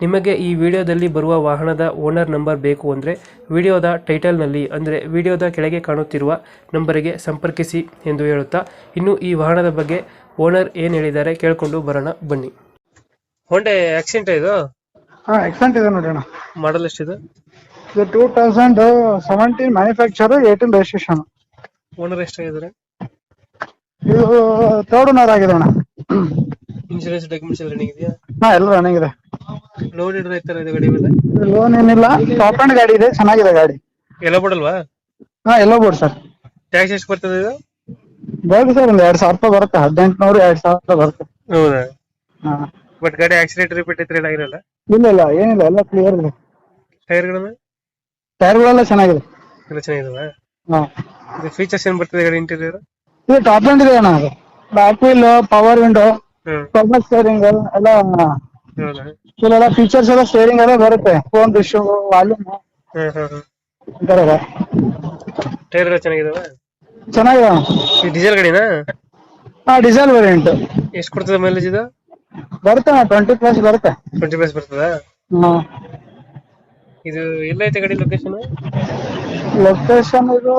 ನಿಮಗೆ ಈ ವಿಡಿಯೋದಲ್ಲಿ ಬರುವ ವಾಹನದ ಓನರ್ ನಂಬರ್ ಬೇಕು ಅಂದರೆ ವಿಡಿಯೋದ ಟೈಟಲ್ನಲ್ಲಿ ಅಂದರೆ ವಿಡಿಯೋದ ಕೆಳಗೆ ಕಾಣುತ್ತಿರುವ ನಂಬರಿಗೆ ಸಂಪರ್ಕಿಸಿ ಎಂದು ಹೇಳುತ್ತಾ ಇನ್ನು ಈ ವಾಹನದ ಬಗ್ಗೆ ಓನರ್ ಏನು ಹೇಳಿದ್ದಾರೆ ಕೇಳಿಕೊಂಡು ಬರೋಣ ಬನ್ನಿ. ಹೊಂಡೆ ಆಕ್ಸಿಡೆಂಟ್ ಇದು? ಹಾ ಎಕ್ಸೆಂಟ್ ಇದೆ ನೋಡಿ ಅಣ್ಣ. ಮಾಡಲ್ ಎಷ್ಟಿದೆ? ಇದು two thousand seventeen manufacture eighteen registration owner ಎಷ್ಟಾಗಿದ್ದಾರೆ ಇದು ತರ್ಡ್ ಓನರ್ ಆಗಿದೆ ಅಣ್ಣ. ಇನ್ಶೂರೆನ್ಸ್ ಡಾಕ್ಯುಮೆಂಟ್ಸ್ ಎಲ್ಲ ರನ್ನಿಂಗ್ ಇದೆಯಾ? ಹಾ ಎಲ್ಲ ರನ್ನಿಂಗ್ ಇದೆ. ಲೋನ್ ಏನಾರ ಇದು ಗಾಡಿ ಮೇಲೆ? ಲೋನ್ ಏನಿಲ್ಲ. ಟಾಪ್ ಅಂಡ್ ಗಾಡಿ ಇದೆ. ಚೆನ್ನಾಗಿದೆ ಗಾಡಿ. ಎಲ್ಲ ಬಿಡಲ್ವಾ ಹಾ ಎಲ್ಲ ಬೋರ್ಡ್ ಸರ್. ಟ್ಯಾಕ್ಸ್ ಎಷ್ಟು ಬರ್ತದೆ ಇದು? ಬರುತ್ತೆ ಸರ್ ಒಂದ್ ಎರಡ್ ಸಾವಿರ ರೂಪಾಯಿ ಬರುತ್ತೆ. ಹದಿನೆಂಟುನೂರು ಎರಡ್ ಸಾವಿರ ರೂಪಾಯಿ ಬರುತ್ತೆ. ಹೌದಾ? ಹಾ. ಬಟ್ ಗಾಡಿ ಆಕ್ಸಿಡೆಂಟ್ ರಿಪೀಟ್ ಇದ್ರೆ ಆಗಿರಲ್ಲ? ಇಲ್ಲ ಇಲ್ಲ. ಏನಿಲ್ಲ. ಎಲ್ಲ ಕ್ಲಿಯರ್ ಇದೆ. ಟೈರ್ಗಳನ್ನ ಟೈರ್ಗಳೆಲ್ಲ ಚೆನ್ನಾಗಿದೆ. ಎಲ್ಲ ಚೆನ್ನಾಗಿದಾವ? ಹಾ. ಇದು ಫೀಚರ್ಸ್ ಏನ್ ಬರ್ತದೆ ಗಾಡಿ ಇಂಟೀರಿಯರ್ ಇದು ಟಾಪ್ ಅಂಡ್ ಇದೆ ಅಣ್ಣ ಅದು. Back wheel power window hmm. Steering ಎಲ್ಲ ಇಲ್ಲೆಲ್ಲ ಫೀಚರ್ಸ್ ಎಲ್ಲ ಸ್ಟೇರಿಂಗ್ ಎಲ್ಲ ಬರುತ್ತೆ. ಫೋನ್ ಡಿಶ್ ವಾಲ್ಯೂಮ್ ಇದೆ ಟೈರ್ ಎಲ್ಲ ಚೆನ್ನಾಗಿದಾವ? ಚೆನ್ನಾಗಿದೆ ಈ ಡೀಸೆಲ್ ಗಾಡಿನಾ? ಹಾ ಡೀಸೆಲ್ ವೇರಿಯಂಟ್ ಎಷ್ಟು ಕೊಡ್ತದೆ ಮೈಲೇಜ್ ಇದು? ಬರುತ್ತೆ ಟ್ವೆಂಟಿ ಪ್ಲಸ್ ಬರುತ್ತೆ. ಟ್ವೆಂಟಿ ಪ್ಲಸ್ ಬರ್ತದೆ? ಇದು ಎಲ್ಲೈತೆ ಗಾಡಿ ಲೊಕೇಶನ್ ಲೊಕೇಶನ್ ಇದು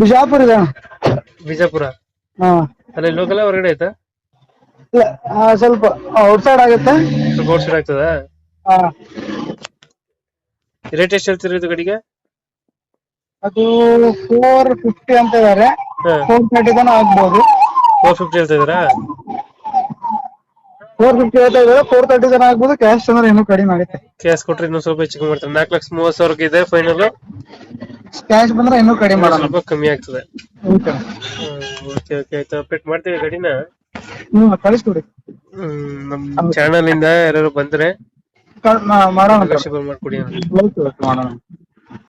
ಬಿಜಾಪುರ ಇದೆ ಬಿಜಾಪುರ? ಹಾ. ಅಲ್ಲಿ ಲೋಕಲ್ ಹೊರಗಡೆ ಆಯ್ತಾ? ಇಲ್ಲ ಆ, ಸ್ವಲ್ಪ ಔಟ್ಸೈಡ್ ಆಗುತ್ತೆ. ಸ್ವಲ್ಪ ಔಟ್ ಸೈಡ್ ಆಗ್ತದ? ಹಾ ರೇಟ್ ಎಷ್ಟು ಹೇಳ್ತೀರಿ ಇದು ಗಾಡಿಗೆ? ಅದು ಫೋರ್ ಫಿಫ್ಟಿ ಅಂತ ಇದಾರೆ. ಹಾ. ಫೋರ್ ತರ್ಟಿ ತನ ಆಗ್ಬೋದು. ಫೋರ್ ಫಿಫ್ಟಿ ಹೇಳ್ತಾ ಇದೀರಾ? ಫೋರ್ ಫಿಫ್ಟಿ ಹೇಳ್ತಾ ಇದಾರೆ. ಫೋರ್ ತರ್ಟಿ ತನ ಆಗ್ಬೋದು. ಕ್ಯಾಶ್ ಅಂದ್ರೆ ಇನ್ನೂ ಕಡಿಮೆ ಆಗುತ್ತೆ. ಕ್ಯಾಶ್ ಕೊಟ್ರೆ ಇನ್ನೂ ಸ್ವಲ್ಪ ಹೆಚ್ಚಿಗೆ ಮಾಡ್ತಾರೆ. ನಾಲ್ಕು ಲಕ್ಷ ಮೂವತ್ತು ಸಾವಿರಕ್ಕೆ ಇದೆ ಫೈನಲ್ ಕ್ಯಾಶ್ ಬಂದ್ರೆ ಇನ್ನೂ ಕಡಿಮೆ ಮಾಡೋಣ. ಸ್ವಲ್ಪ ಕಮ್ಮಿ ಆಗ್ತದೆ. ಓಕೆ ಓಕೆ ಓಕೆ ಆಯ್ತು ಅಪ್ಡೇಟ್ ಮಾಡ್ತೀವಿ ಗಾಡಿನ. ಹ್ಮ್ ಕಳಿಸ್ಕೊಡಿ. ಹ್ಮ್, ನಮ್ ಚಾನಲ್ ಇಂದ ಯಾರು ಬಂದ್ರೆ ಮಾಡೋಣ ಮಾಡ್ಕೊಡಿ ಓಕೆ ಓಕೆ ಮಾಡೋಣ.